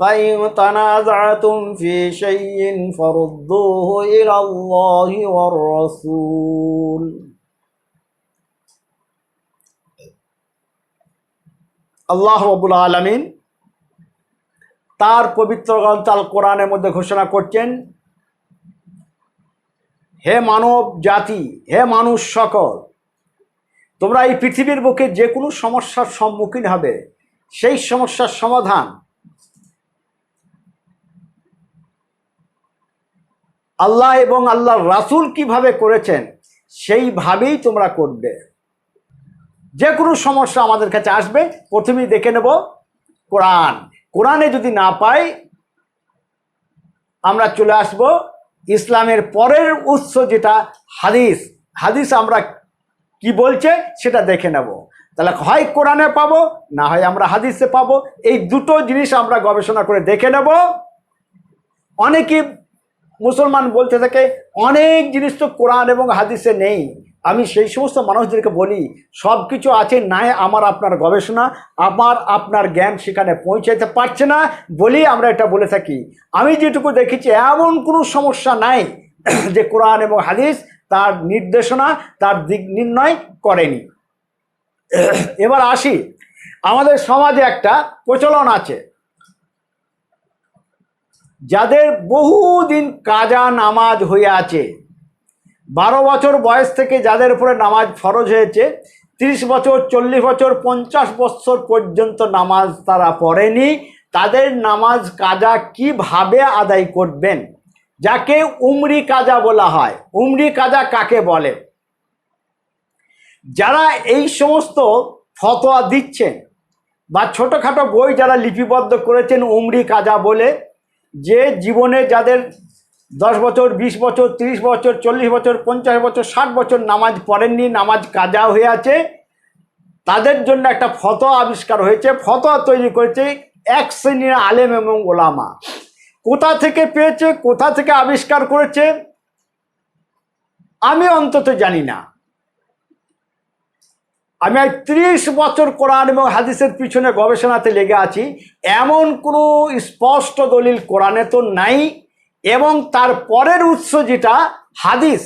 فإن تنازعتم في شيء فردوه إلى الله والرسول আল্লাহ রবুল আলমিন তার পবিত্র গ্রন্থ আল কোরআনের মধ্যে ঘোষণা করছেন হে মানব জাতি হে মানুষ সকল তোমরা এই পৃথিবীর বুকে যে কোনো সমস্যার সম্মুখীন হবে সেই সমস্যার সমাধান আল্লাহ এবং আল্লাহর রাসূল কীভাবে করেছেন সেইভাবেই তোমরা করবে। যে কোনো সমস্যা আমাদের কাছে আসবে, প্রথমেই দেখে নেব কোরআন। কোরআনে যদি না পাই, আমরা চলে আসব ইসলামের পরের উৎস যেটা হাদিস। হাদিস আমরা কি বলছে, সেটা দেখে নেব। তাহলে হয় কোরআনে পাবো, না হয় আমরা হাদিসে পাবো। এই দুটো জিনিস আমরা গবেষণা করে দেখে নেব। অনেকে মুসলমান বলতে থাকে, অনেক জিনিস তো কোরআন এবং হাদিসে নেই। আমি সেই সমস্ত মানুষদেরকে বলি সব কিছু আছে, নাই আমার আপনার গবেষণা, আমার আপনার জ্ঞান সেখানে পৌঁছাইতে পারছে না বলেই আমরা এটা বলে থাকি। আমি যেটুকু দেখেছি, এমন কোনো সমস্যা নাই যে কোরআন এবং হাদিস তার নির্দেশনা, তার দিক নির্ণয় করেনি। এবার আসি। আমাদের সমাজে একটা প্রচলন আছে। যাদের বহুদিন কাজা নামাজ হয়ে আছে বারো বছর বয়স থেকে যাদের উপরে নামাজ ফরজ হয়েছে, তিরিশ বছর, চল্লিশ বছর, পঞ্চাশ বছর পর্যন্ত নামাজ তারা পড়েনি, তাদের নামাজ কাজা কীভাবে আদায় করবেন? যাকে উমরি কাজা বলা হয়। উমরি কাজা কাকে বলে? যারা এই সমস্ত ফতোয়া দিচ্ছেন বা ছোটোখাটো বই যারা লিপিবদ্ধ করেছেন উমরি কাজা বলে যে জীবনে যাদের দশ বছর, বিশ বছর, তিরিশ বছর, চল্লিশ বছর, পঞ্চাশ বছর, ষাট বছর নামাজ পড়েননি, নামাজ কাজা হয়ে আছে, তাদের জন্য একটা ফতোয়া আবিষ্কার হয়েছে, ফতোয়া তৈরি করেছে এক শ্রেণির আলেম এবং ওলামা। কোথা থেকে পেয়েছে, কোথা থেকে আবিষ্কার করেছে, আমি অন্তত জানি না। আমি আজ ত্রিশ বছর কোরআন এবং হাদিসের পিছনে গবেষণাতে লেগে আছি। এমন কোনো স্পষ্ট দলিল কোরআনে তো নাই এবং তার পরের উৎস যেটা, হাদিস।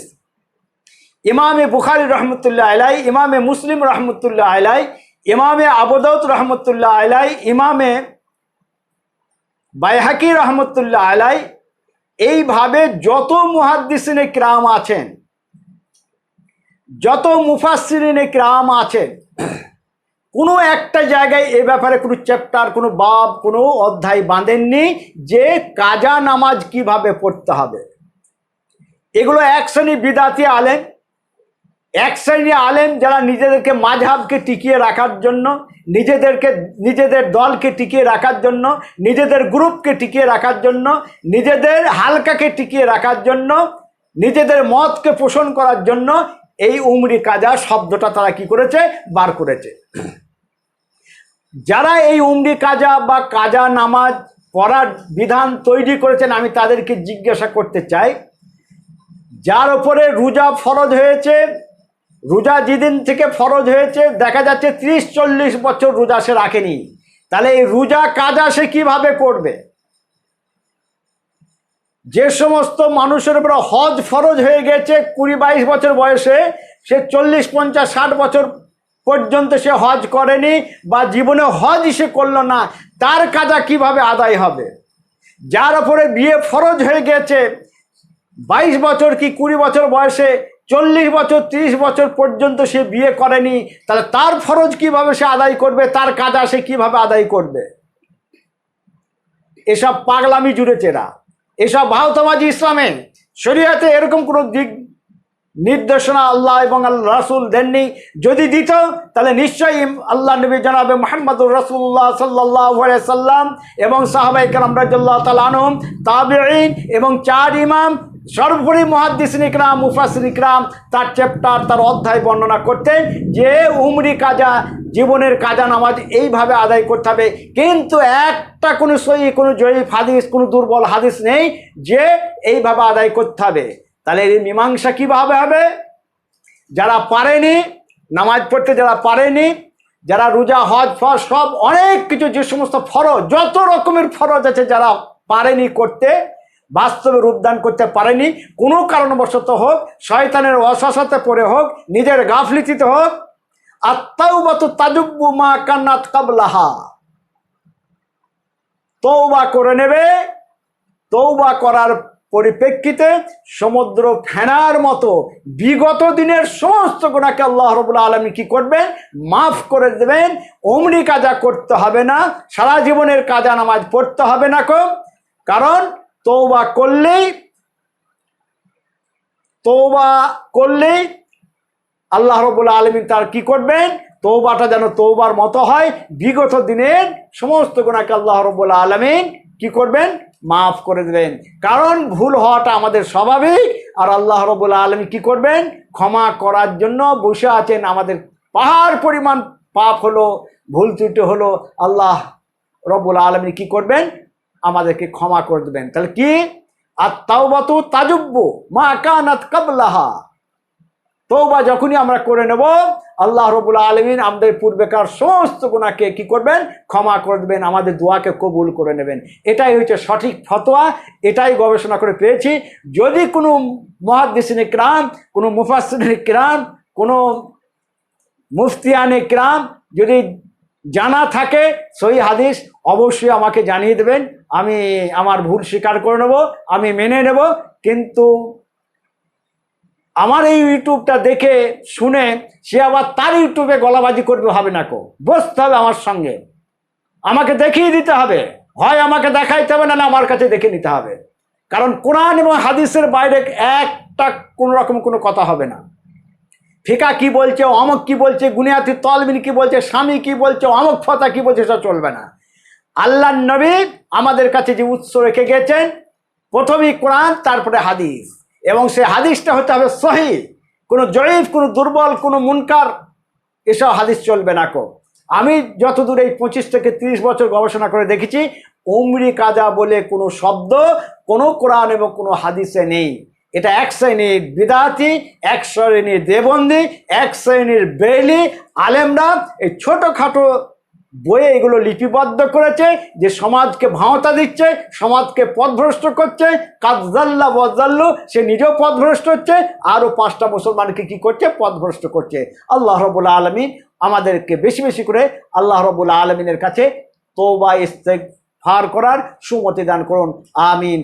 ইমামে বুখারি রহমতুল্লাহ আলাই ইমামে মুসলিম রহমতুল্লাহ আলাই ইমামে আবদৌত রহমতুল্লাহ আলাই ইমামে বাইহাকি রহমতুল্লাহ আলাই এইভাবে যত মুহাদ্দিসিনে ক্রাম আছেন যত মুফাসিরিনে ক্রাম আছেন কোনো একটা জায়গায় এ ব্যাপারে কোনো চ্যাপ্টার কোনো বাব কোনো অধ্যায় বাঁধেননি যে কাজা নামাজ কীভাবে পড়তে হবে। এগুলো এক শ্রেণি বিদাতি আলেন এক শ্রেণি আলেন যারা নিজেদেরকে মাঝহাবকে টিকিয়ে রাখার জন্য, নিজেদেরকে, নিজেদের দলকে টিকিয়ে রাখার জন্য, নিজেদের গ্রুপকে টিকিয়ে রাখার জন্য, নিজেদের হালকাকে টিকিয়ে রাখার জন্য, নিজেদের মতকে পোষণ করার জন্য এই উমরি কাজা শব্দটা তারা কি করেছে? বার করেছে। যারা এই উমরি কাজা বা কাজা নামাজ পড়ার বিধান তৈরি করেছেন, আমি তাদেরকে জিজ্ঞাসা করতে চাই, যার ওপরে রোজা ফরজ হয়েছে, রোজা যেদিন থেকে ফরজ হয়েছে, দেখা যাচ্ছে ত্রিশ চল্লিশ বছর রোজা সে রাখেনি। তাহলে এই রোজা কাজা সে কীভাবে করবে? যে সমস্ত মানুষের উপরে হজ ফরজ হয়ে গেছে, কুড়ি বাইশ বছর বয়সে, সে চল্লিশ, পঞ্চাশ, ষাট বছর পর্যন্ত সে হজ করেনি বা জীবনে হজ সে করল না, তার কাজা কীভাবে আদায় হবে? যার ওপরে বিয়ে ফরজ হয়ে গেছে, বাইশ বছর কি কুড়ি বছর বয়সে, চল্লিশ বছর, তিরিশ বছর পর্যন্ত সে বিয়ে করেনি, তাহলে তার ফরজ কীভাবে সে আদায় করবে, তার কাজা সে কীভাবে আদায় করবে? এসব পাগলামি জুড়েছে এরা। এসব ভারতবাজি ইসলামে শরীয়তে এরকম কোনো দিক নির্দেশনা আল্লাহ এবং আল্লাহ রাসুল দেননি। যদি দিত, তাহলে নিশ্চয়ই আল্লাহ নবী জানাবে মোহাম্মদুর রসুল্লাহ সাল্লাহ সাল্লাম এবং সাহাবাইকার রাজ্লাহ তালানম তাবেইন এবং চার ইমাম সর্বোপরি মহাদ্দিসিন ইকরাম মুফাসিন ইকরাম তার চ্যাপ্টার তার অধ্যায় বর্ণনা করতেন যে উমরি কাজা, জীবনের কাজা নামাজ এইভাবে আদায় করতে হবে। কিন্তু একটা কোনো সই কোনো জয়ীফ হাদিস, কোনো দুর্বল হাদিস নেই যে এইভাবে আদায় করতে হবে। তাহলে এই মীমাংসা কীভাবে হবে? যারা পারেনি, নামাজ পড়তে যারা পারেনি, যারা রোজা, হজ ফজ সব অনেক কিছু, যে সমস্ত ফরজ, যত রকমের ফরজ আছে যারা পারেনি করতে বাস্তবে রূপদান করতে পারেনি। কোনো কারণবশত হোক, শয়তানের অশাসাতে পড়ে হোক, নিজের গাফলিতিতে হোক, আত্মাউবাত তাজুব্বু মা কান্নাত কাবলাহা। তৌবা করে নেবে তৌবা করার পরিপ্রেক্ষিতে সমুদ্র ফেনার মতো বিগত দিনের সমস্ত গুণাকে আল্লাহ রবুল্লা আলমী কি করবেন মাফ করে দেবেন। অমনি কাজা করতে হবে না। সারা জীবনের কাজা নামাজ পড়তে হবে না কো। কারণ তৌবা করলেই তৌবা করলেই আল্লাহ রবুল্লা আলমিন তার কি করবেন? তৌবাটা যেন তৌবার মতো হয়। বিগত দিনের সমস্ত গুণাকে আল্লাহ রবুল্লা আলমিন কি করবেন? মাফ করে দেবেন। কারণ ভুল হওয়াটা আমাদের স্বাভাবিক। আর আল্লাহ রবুল্লা আলমী কি করবেন? ক্ষমা করার জন্য বসে আছেন আমাদের পাহাড় পরিমাণ পাপ হলো, ভুল ত্রুটি হলো। আল্লাহ রব্বুল আলমী কি করবেন? আমাদেরকে ক্ষমা করে দেবেন। তাহলে কি? আর তাওবাতু তাজব্য মা কানাত কাবলাহা। তৌবা যখনই আমরা করে নেব, আল্লাহ রবুল আলমিন আমাদের পূর্বেকার সমস্ত গুণাকে কি করবেন? ক্ষমা করে দেবেন, আমাদের দোয়াকে কবুল করে নেবেন। এটাই হচ্ছে সঠিক ফতোয়া, এটাই গবেষণা করে পেয়েছি। যদি কোনো মহাদিসিনী ক্রাম কোনো মুফাসিনী ক্রাম কোনো মুফতিয়ানে ক্রাম যদি জানা থাকে সই হাদিস, অবশ্যই আমাকে জানিয়ে দেবেন। আমি আমার ভুল স্বীকার করে নেব, আমি মেনে নেব, কিন্তু আমার এই ইউটিউবটা দেখে, শুনে সে আবার তার ইউটিউবে গলাবাজি করবে হবে না কো? বসতে হবে আমার সঙ্গে। আমাকে দেখিয়ে দিতে হবে। হয় আমাকে দেখাইতে হবে না আমার কাছে দেখে নিতে হবে। কারণ কোরআন এবং হাদিসের বাইরে একটা কোনো রকম কোনো কথা হবে না। ফিকা কি বলছে, অমক কি বলছে, গুনিয়াতি তলবিন কি বলছে, স্বামী কি বলছে, অমক ফতা কি বলছে, সেটা চলবে না। আল্লাহ নবী আমাদের কাছে যে উৎস রেখে গেছেন প্রথমেই কোরআন, তারপরে হাদিস। এবং সে হাদিসটা হতে হবে সহি। কোনো জয়ীফ, কোনো দুর্বল, কোনো মুনকার, এসব হাদিস চলবে না কো। আমি যতদূর এই পঁচিশ থেকে তিরিশ বছর গবেষণা করে দেখেছি, উমরি কাজা বলে কোনো শব্দ কোনো কোরআন এবং কোনো হাদিসে নেই। এটা এক শ্রেণির বিদাতি, এক শ্রেণির দেবন্দি, এক শ্রেণির বেলি আলেমরা এই ছোটোখাটো বইয়ে এগুলো লিপিবদ্ধ করেছে, যে সমাজকে ভাঁওতা দিচ্ছে, সমাজকে পথভ্রষ্ট করছে কাজাল্লা বজাল্লু সে নিজেও পথভ্রষ্ট হচ্ছে, আরও পাঁচটা মুসলমানকে কি করছে? পথভ্রষ্ট করছে। আল্লাহ রবুল্লা আলমিন আমাদেরকে বেশি বেশি করে আল্লাহ রবুল্লা আলমিনের কাছে তোবা ইস্তেক ফার করার সুমতি দান করুন। আমিন।